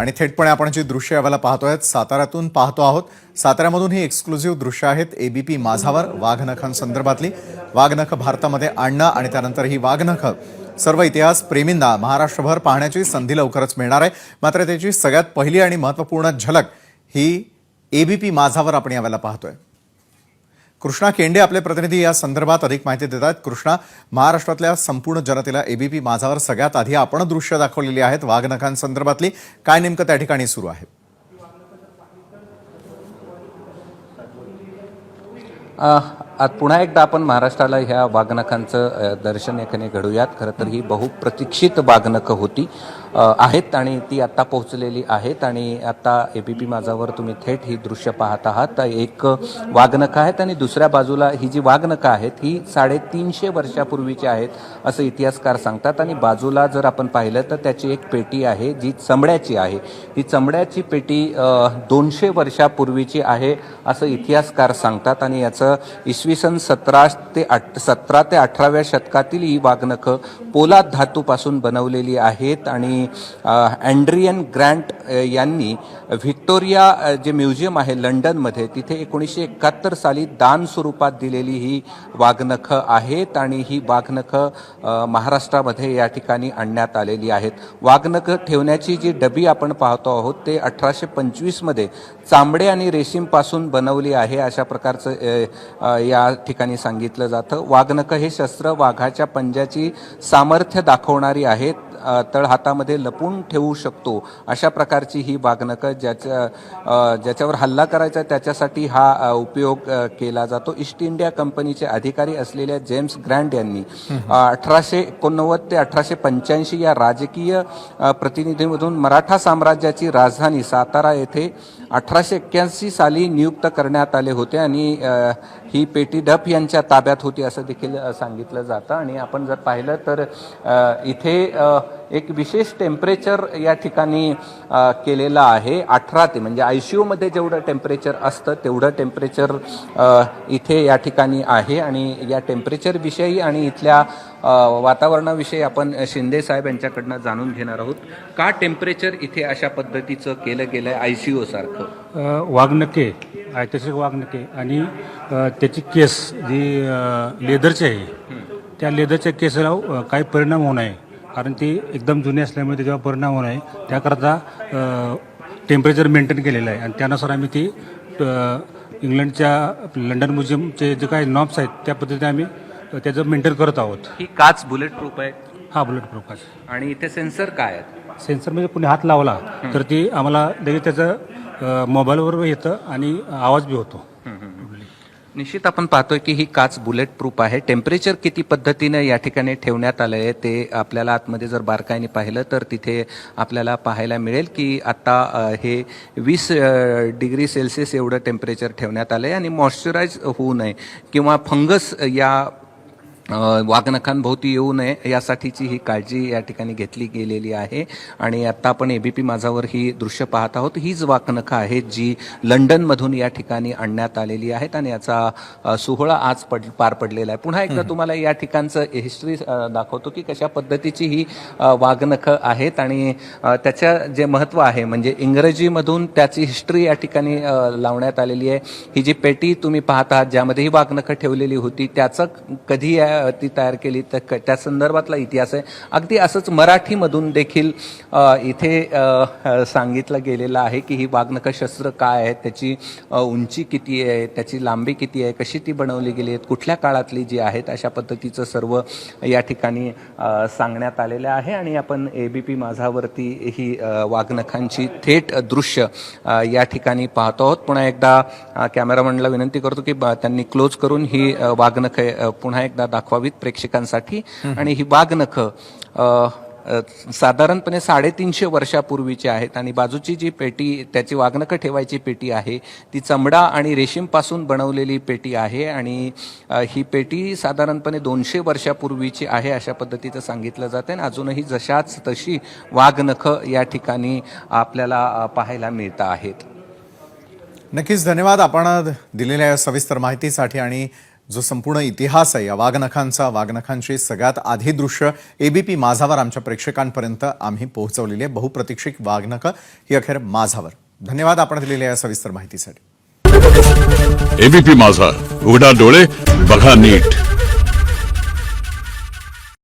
आणि थेटपणे आपण जी दृश्य यावेळेला पाहतोय साताऱ्यातून पाहतो आहोत. साताऱ्यामधून ही एक्सक्लुझिव्ह दृश्य आहेत एबीपी माझावर वाघनखांसंदर्भातली वाघनख भारतामध्ये आणणं आणि त्यानंतर ही वाघनख सर्व इतिहास प्रेमींना महाराष्ट्रभर पाहण्याची संधी लवकरच मिळणार आहे. मात्र त्याची सगळ्यात पहिली आणि महत्त्वपूर्ण झलक ही एबीपी माझावर आपण यावेळेला पाहतोय. कृष्णा केंडे आपले प्रतिनिधी या संदर्भात अधिक माहिती देतात. कृष्णा महाराष्ट्रातल्या संपूर्ण जनतेला एबीपी माझावर सगळ्यात आधी आपण दृश्य दाखवलेली आहेत. वाघनखांसंदर्भातली काय नेमकं त्या ठिकाणी सुरू आहे? आज पुन्हा एकदा आपण महाराष्ट्राला ह्या वाघनखांचं दर्शन एखाने घडूयात. खरं तर ही बहुप्रतीक्षित वाघनखं होती. आहेत आणि ती आत्ता पोहोचलेली आहेत आणि आत्ता ए बी पी माझावर तुम्ही थेट ही दृश्य पाहत आहात. एक वाघनखा आहेत आणि दुसऱ्या बाजूला ही जी वाघनखा आहेत ही साडेतीनशे वर्षापूर्वीची आहेत असं इतिहासकार सांगतात. आणि बाजूला जर आपण पाहिलं तर त्याची एक पेटी आहे जी चमड्याची आहे. ही चमड्याची पेटी दोनशे वर्षापूर्वीची आहे असं इतिहासकार सांगतात. आणि याचं इसवी सन सतरा ते आठ सतरा ते अठराव्या शतकातील ही वाघनखं पोलाद धातूपासून बनवलेली आहेत. आणि आणि अँड्रियन ग्रँट यांनी व्हिक्टोरिया जे म्युझियम आहे लंडनमध्ये तिथे एकोणीसशे एकाहत्तर साली दान स्वरूपात दिलेली ही वाघनखं आहेत आणि ही वाघनखं महाराष्ट्रामध्ये या ठिकाणी आणण्यात आलेली आहेत. वाघनखं ठेवण्याची जी डबी आपण पाहतो आहोत ते अठराशे पंचवीसमध्ये चांबडे आणि रेशीमपासून बनवली आहे अशा प्रकारचं या ठिकाणी सांगितलं जातं. वाघनखं हे शस्त्र वाघाच्या पंजाची सामर्थ्य दाखवणारी आहेत. तळहातामध्ये लपून ठेवू शकतो. अशा प्रकारची ही वागणकं ज्याच्या ज्याच्यावर हल्ला करायचा त्याच्यासाठी हा उपयोग केला जातो. ईस्ट इंडिया कंपनीचे अधिकारी असलेल्या जेम्स ग्रँड यांनी अठराशे एकोणनव्वद ते अठराशे पंच्याऐंशी या राजकीय प्रतिनिधीमधून मराठा साम्राज्याची राजधानी सातारा येथे अठराशे एक्क्याऐंशी साली नियुक्त करण्यात आले होते आणि ही पेटी डफ यांच्या ताब्यात होती असं देखील सांगितलं जातं. आणि आपण जर पाहिलं तर इथे एक विशेष टेम्परेचर या ठिकाणी केलेलं आहे. अठरा ते म्हणजे आय सी यूमध्ये जेवढं टेम्परेचर असतं तेवढं टेम्परेचर इथे या ठिकाणी आहे. आणि या टेम्परेचरविषयी आणि इथल्या वातावरणाविषयी आपण शिंदे साहेब यांच्याकडनं जाणून घेणार आहोत. का टेम्परेचर इथे अशा पद्धतीचं केलं गेलं आहे आय सी यू सारखं? अ, वाघनखे ऐतिहासिक वाघनखे आणि त्याची केस जी लेदरची आहे त्या लेदरच्या केसला काही परिणाम होऊ नये. कारण ती एकदम जुनी असल्यामुळे त्याच्यावर परिणाम होऊ नये. त्याकरता टेम्परेचर मेंटेन केलेलं आहे. आणि त्यानुसार आम्ही ती इंग्लंडच्या लंडन म्युझियमचे जे काही नॉब्स आहेत त्या पद्धतीने आम्ही त्याचं मेंटेन करत आहोत. ही काच बुलेट प्रूफ आहे? हा बुलेट प्रूफ आणि इथे सेन्सर काय आहेत? सेन्सर म्हणजे कुणी हात लावला तर ती आम्हाला लगेच त्याचं मोबाईलवर येतं आणि आवाज बी होतो. निश्चित आपण पाहतोय की ही काच बुलेट प्रूफ आहे. टेम्परेचर किती पद्धतीने या ठिकाणी ठेवण्यात आलं आहे ते आपल्याला आतमध्ये जर बारकाईने पाहिलं तर तिथे आपल्याला पाहायला मिळेल की आता हे वीस डिग्री सेल्सिअस एवढं टेम्परेचर ठेवण्यात आलं आहे आणि मॉइश्चराईज होऊ नये किंवा फंगस या अ, वाघनखांभोवती येऊ नये यासाठीची ही काळजी या ठिकाणी घेतली गेलेली आहे. आणि आत्ता आपण एबीपी माझावर ही दृश्य पाहत आहोत. हीच वाघनखं आहेत जी लंडनमधून या ठिकाणी आणण्यात आलेली आहेत आणि याचा सोहळा आज पड पार पडलेला आहे. पुन्हा एकदा तुम्हाला या ठिकाणचं हिस्ट्री दाखवतो की कशा पद्धतीची ही वाघनखं आहेत आणि त्याच्या जे महत्त्व आहे म्हणजे इंग्रजीमधून त्याची हिस्ट्री या ठिकाणी लावण्यात आलेली आहे. ही जी पेटी तुम्ही पाहत आहात ज्यामध्ये ही वाघनखं ठेवलेली होती त्याचं कधी या- ती तयार केली. तर क- त्या संदर्भातला इतिहास आहे. अगदी असंच मराठीमधून देखील इथे सांगितलं गेलेलं आहे की ही वाघनखं शस्त्र काय आहे त्याची उंची किती आहे त्याची लांबी किती आहे कशी ती बनवली गेली आहेत कुठल्या काळातली जी आहेत अशा पद्धतीचं सर्व या ठिकाणी सांगण्यात आलेलं आहे. आणि आपण ए बी पी माझावरती ही वाघनखांची थेट दृश्य या ठिकाणी पाहतो आहोत. पुन्हा एकदा अ, कॅमेरामॅनला विनंती करतो की त्यांनी क्लोज करून ही अ, पुन्हा एकदा दाखवावीत प्रेक्षकांसाठी. आणि ही अ, अ, साधारणपणे साडेतीनशे वर्षापूर्वीची आहेत आणि बाजूची जी पेटी त्याची वाघनखं ठेवायची पेटी आहे ती चमडा आणि रेशीमपासून बनवलेली पेटी आहे आणि ही पेटी साधारणपणे दोनशे वर्षापूर्वीची आहे अशा पद्धतीचं सांगितलं जातं आणि अजूनही जशाच तशी वाघनखं या ठिकाणी आपल्याला पाहायला मिळत आहेत. नक्कीच धन्यवाद आपण दिलेल्या सविस्तर माहितीसाठी आणि जो संपूर्ण इतिहास आहे या वाघनखांचा वाघनखांचे सगळ्यात आधी दृश्य एबीपी माझावर आमच्या प्रेक्षकांपर्यंत आम्ही पोहोचवलेली आहे. बहुप्रतीक्षित वाघनख ही अखेर माझावर. धन्यवाद आपण दिलेल्या या सविस्तर माहितीसाठी. एबीपी माझा. उघडा डोळे बघा नीट.